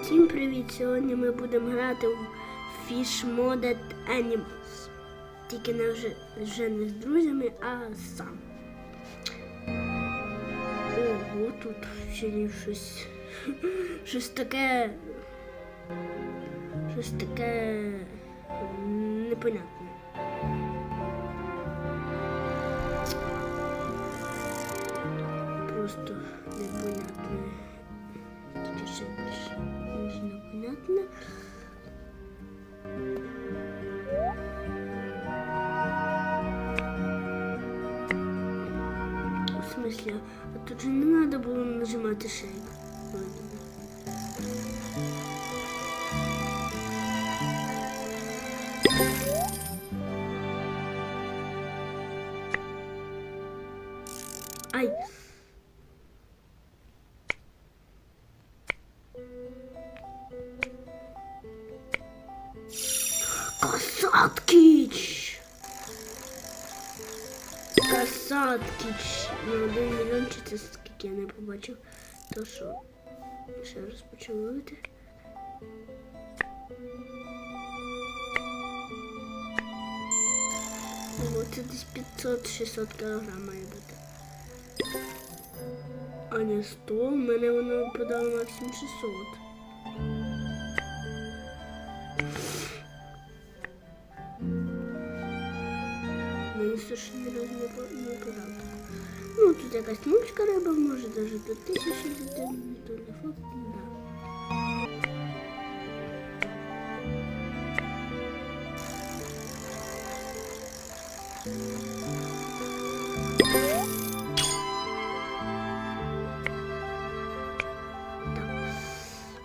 Всім привіт! Сьогодні ми будемо грати в Fish Modded Animals. Тільки не вже, вже не з друзями, а сам. Ого, тут ще щось. Щось таке. Щось таке непонятне. Просто непонятне. Тільки ще більше ніж непонятне. В смысле, а тут же не надо було нажимати шейк. Вроде би. Ай! Один мільйон чи це скільки я не побачив. То що ще раз почав. Ого, це десь 500-600 кг має бути. А не 100, в мене воно подало максимум 600. Мені страшно ні разу не не подав. Ну, тут якась мучка риба, може навіть до тисячі дітей, то не факт, да.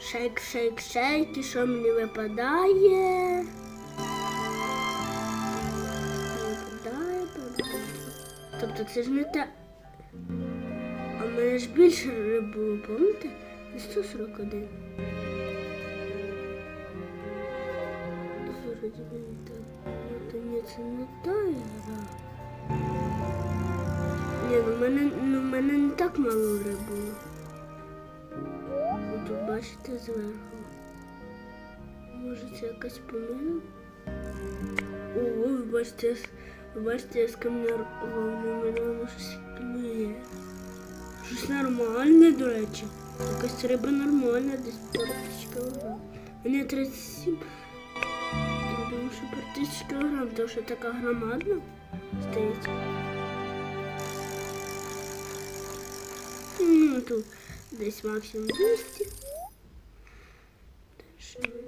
Шейк, шейк, шейк, і що мені випадає? Випадає, випадає. Тобто це ж не те. А ж більше риб було, пам'ятаєте? Не 141. Вроді би не так. Ну, ні, це не та гра. Ні, ну мене, ну, в мене не так мало риб було. Ви тут бачите зверху. Може це якась помилка? О, ви бачите, ви бачите, я сканував воно щось клює. Щось нормальне, до речі. Якась риба нормальна, десь тисяч. А не 37. Я думаю, що пару тисяч кілограм, тому що така громадна стоїть. Ну, тут десь максимум 200. Дальше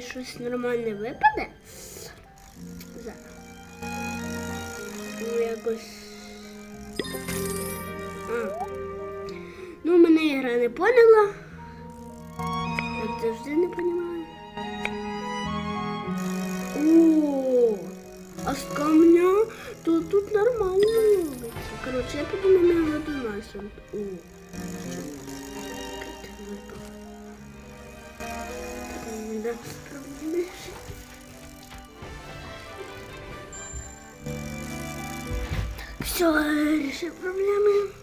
менше. Де щось нормальне випаде? Зараз. Ну, якось. А. Ну, мене ігра не поняла. Як завжди не розумію. О, а з камня то тут нормально робиться. Коротше, я піду на мегаду Найсленд. О. Випало? Проблемы. Все, решил проблемы.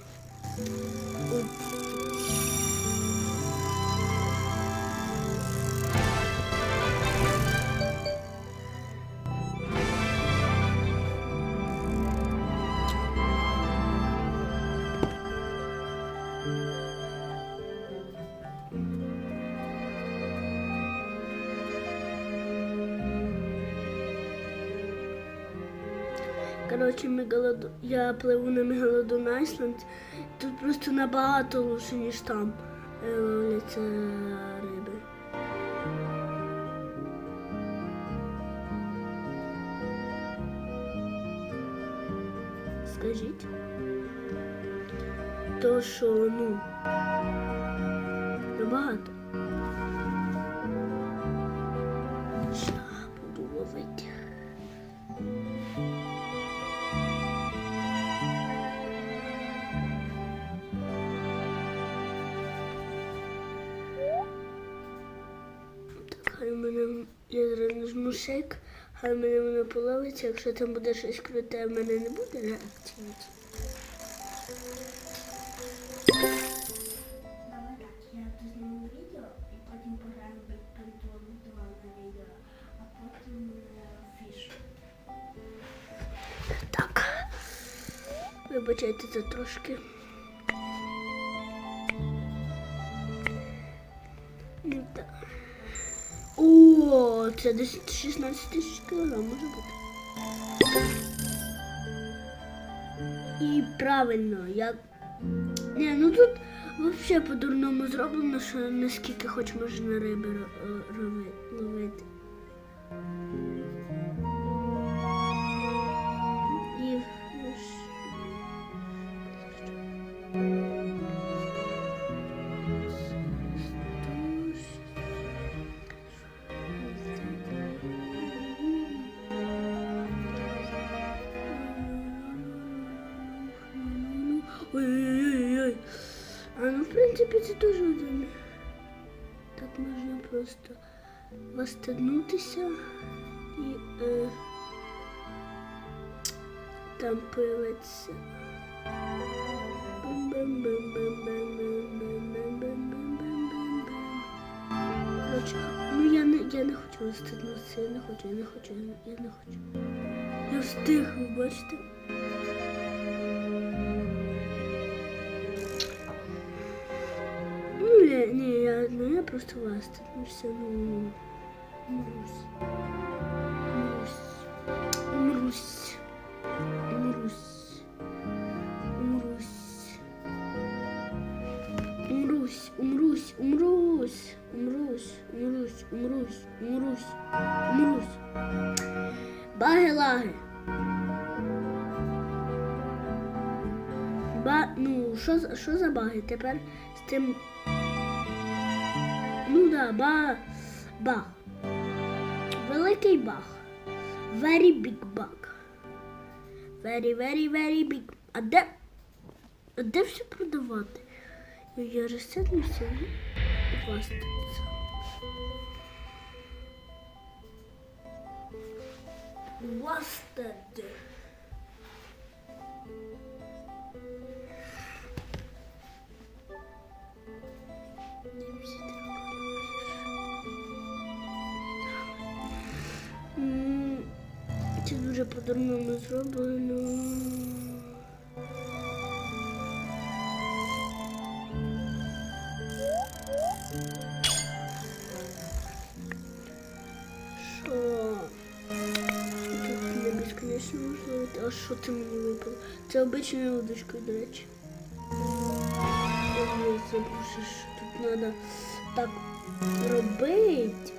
Коротше, мегалодон... я пливу на Мегалодон Айсленд. Тут просто набагато лучше, ніж там е, ловляться риби. Скажіть. То що, ну. багато. Я зараз нажму шейк, хай мене воно половиться, якщо там буде щось круте, в мене не буде реакції. Так, я дозніму відео О, це десь 16 тисяч кілограм може бути. І правильно, я. Ні, ну тут взагалі по-дурному зроблено, що наскільки хоч можна риби е, ловити. І принципі, це дуже удобно. Так можна просто восстанутися і е, там появиться. Ну я не, я не хочу восстановитися, я не хочу, я не хочу, я не, я не хочу. Я встиг, ви бачите? Ну, я, не, я, ну я просто восстановлюся, ну, Мрусь. Мрусь. Мрусь. Мрусь. Умрусь, умрусь, умрусь, умрусь, умрусь, умрусь, умрусь. Баги-лаги. Ба, ну, що, що за баги? Тепер з тим. Ну да, ба. Баг. Великий баг. Very big bug. Very, very, very big. А де? А де все продавати? Я розсяднуся і хвастатися. Вастати. Дуже по-дурному зроблено. Що? Тут не безконечно можливо. А що це мені випало? Це обичною удочкою, до речі. Я забув, що тут треба так робити.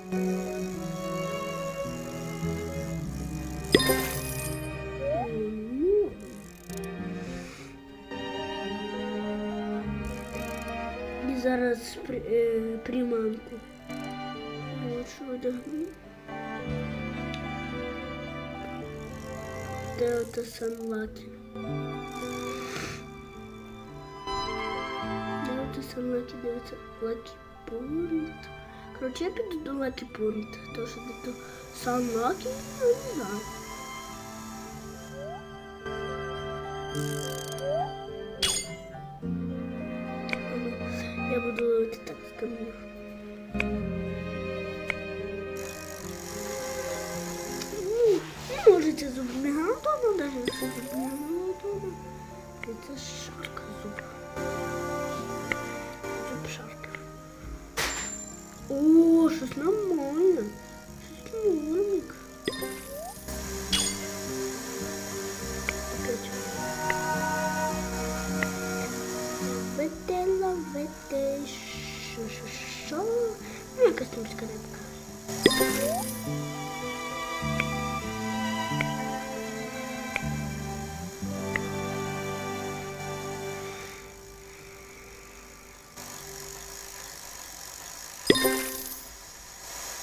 І зараз при, е, приманку. От що одягну. Де ото санлаки? Де ото санлаки дивиться? Лакі Пункт. Коротше, я піду до Лакі Пункт. То що де то санлаки, я не знаю. Ловити так з камнів. Ну, не можете зуб мегалодона, даже якщо зуб мегалодона. Це шарка зуб. Зуб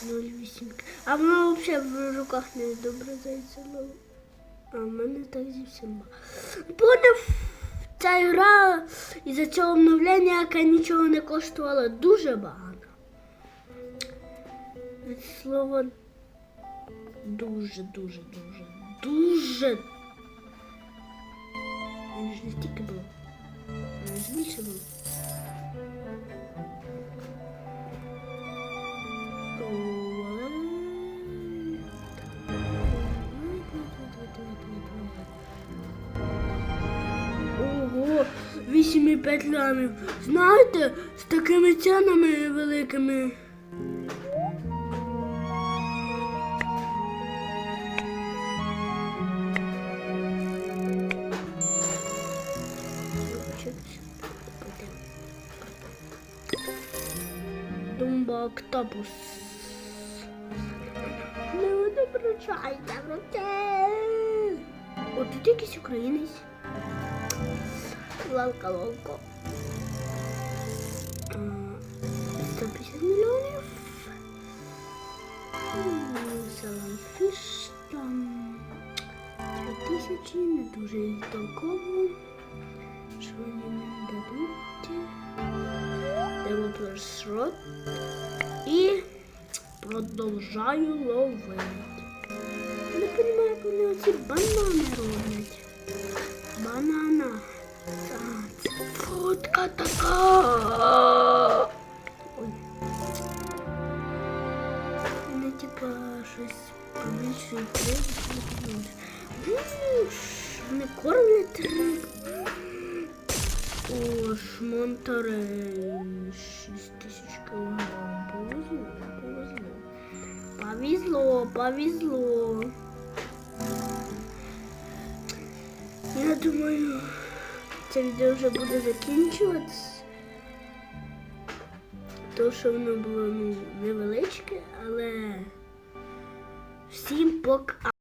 0,8. А воно взагалі в руках не відображається. Ну, а в мене так зі всіма. Поняв, ця гра із-за цього обновлення, яке нічого не коштувало, дуже багато. Від слова дуже, дуже, дуже, дуже. Він ж не стільки було. Він ж більше було. 8,5 лямів. Знаєте, з такими цінами великими. Думба октопус. Не одобручайте в руке. О, тут якийсь українець. Лалка лолко. А, 150 мільйонів. Саламфіш там 3000, не дуже толково. Що вони мені дадуть? Developers Road. І продовжаю ловити. Не розумію, як вони оці банани роблять. Банана. А, це фотка така. Ой. Типа щось треба. Вони кормлять рибу. О, шмонтарей. 6 тисяч кілограм. Повезло, повезло. Повезло, повезло. Я думаю, це відео вже буде закінчуватись. То, що воно було ну, невеличке, але всім пока.